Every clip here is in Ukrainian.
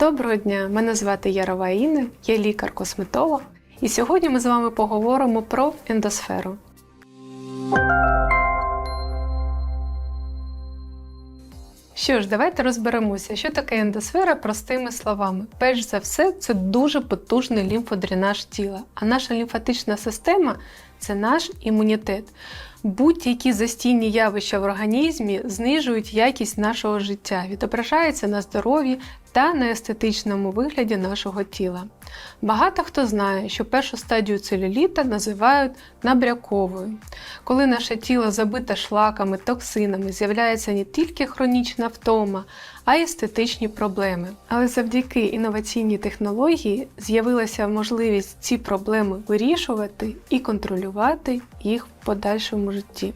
Доброго дня! Мене звати Ярова Інна, я лікар-косметолог, і сьогодні ми з вами поговоримо про ендосферу. Що ж, давайте розберемося, що таке ендосфера простими словами. Перш за все, це дуже потужний лімфодренаж тіла, а наша лімфатична система це наш імунітет. Будь-які застійні явища в організмі знижують якість нашого життя, відображаються на здоров'ї та на естетичному вигляді нашого тіла. Багато хто знає, що першу стадію целюліта називають набряковою. Коли наше тіло забите шлаками, токсинами, з'являється не тільки хронічна втома, а й естетичні проблеми. Але завдяки інноваційній технології з'явилася можливість ці проблеми вирішувати і контролювати їх в подальшому житті.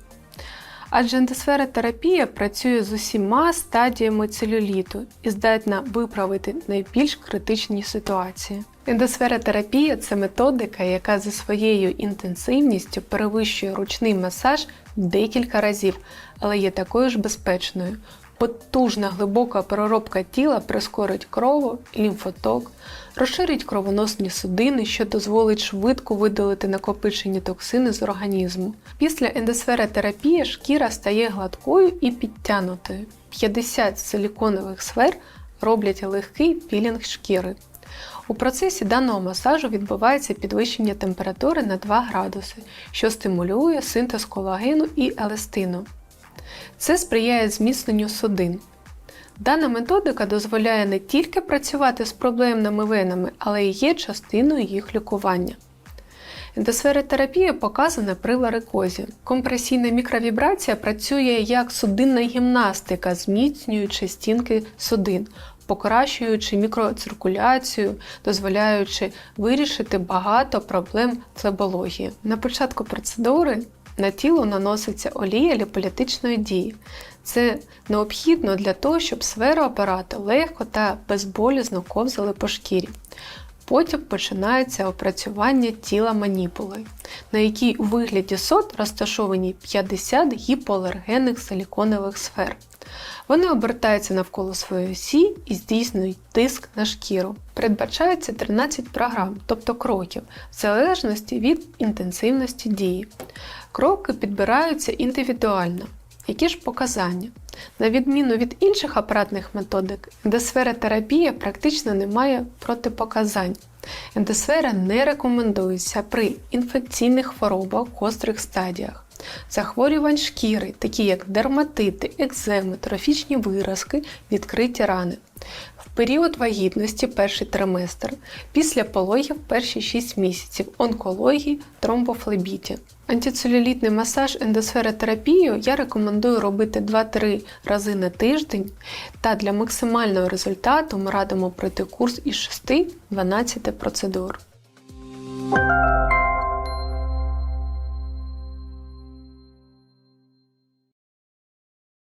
Адже ендосферотерапія працює з усіма стадіями целюліту і здатна виправити найбільш критичні ситуації. Ендосферотерапія це методика, яка за своєю інтенсивністю перевищує ручний масаж декілька разів, але є такою ж безпечною. Потужна глибока переробка тіла прискорить крову, лімфоток, розширить кровоносні судини, що дозволить швидко видалити накопичені токсини з організму. Після ендосферотерапії шкіра стає гладкою і підтянутою. 50 силіконових сфер роблять легкий пілінг шкіри. У процесі даного масажу відбувається підвищення температури на 2 градуси, що стимулює синтез колагену і еластину. Це сприяє зміцненню судин. Дана методика дозволяє не тільки працювати з проблемними венами, але й є частиною їх лікування. Ендосферотерапія показана при варикозі. Компресійна мікровібрація працює як судинна гімнастика, зміцнюючи стінки судин, покращуючи мікроциркуляцію, дозволяючи вирішити багато проблем флебології. На початку процедури на тіло наноситься олія ліполітичної дії. Це необхідно для того, щоб сфери апарату легко та безболізно ковзали по шкірі. Потім починається опрацювання тіла маніпули, на якій у вигляді сот розташовані 50 гіпоалергенних силіконових сфер. Вони обертаються навколо своєї осі і здійснюють тиск на шкіру. Передбачається 13 програм, тобто кроків, в залежності від інтенсивності дії. Кроки підбираються індивідуально. Які ж показання? На відміну від інших апаратних методик, ендосферотерапія практично не має протипоказань. Ендосфера не рекомендується при інфекційних хворобах в гострих стадіях, захворювань шкіри, такі як дерматити, екземи, трофічні виразки, відкриті рани. Період вагітності перший триместр, після пологів перші 6 місяців, онкології, тромбофлебіті. Антицелюлітний масаж ендосферотерапію я рекомендую робити 2-3 рази на тиждень, та для максимального результату ми радимо пройти курс із 6-12 процедур.